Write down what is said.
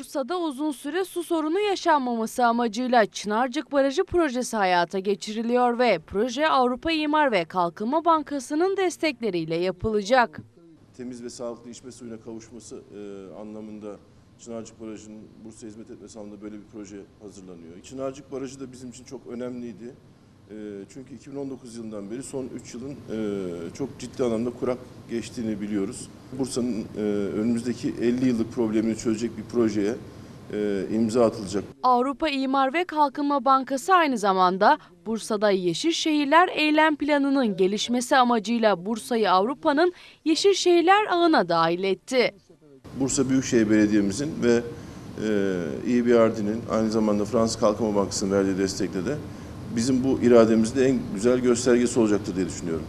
Bursa'da uzun süre su sorunu yaşanmaması amacıyla Çınarcık Barajı projesi hayata geçiriliyor ve proje Avrupa İmar ve Kalkınma Bankası'nın destekleriyle yapılacak. temiz ve sağlıklı içme suyuna kavuşması e, anlamında Çınarcık Barajı'nın Bursa hizmet etmesi anlamında böyle bir proje hazırlanıyor. Çınarcık Barajı da bizim için çok önemliydi. E, çünkü 2019 yılından beri son 3 yılın e, çok ciddi anlamda kurak geçtiğini biliyoruz. Bursa'nın e, önümüzdeki 50 yıllık problemini çözecek bir projeye e, imza atılacak. Avrupa İmar ve Kalkınma Bankası aynı zamanda Bursa'da Yeşil Şehirler Eylem Planı'nın gelişmesi amacıyla Bursa'yı Avrupa'nın Yeşil Şehirler ağına dahil etti. Bursa Büyükşehir Belediye'mizin ve EBRD'nin aynı zamanda Fransız Kalkınma Bankası'nın verdiği destekle de bizim bu irademizde en güzel göstergesi olacaktır diye düşünüyorum.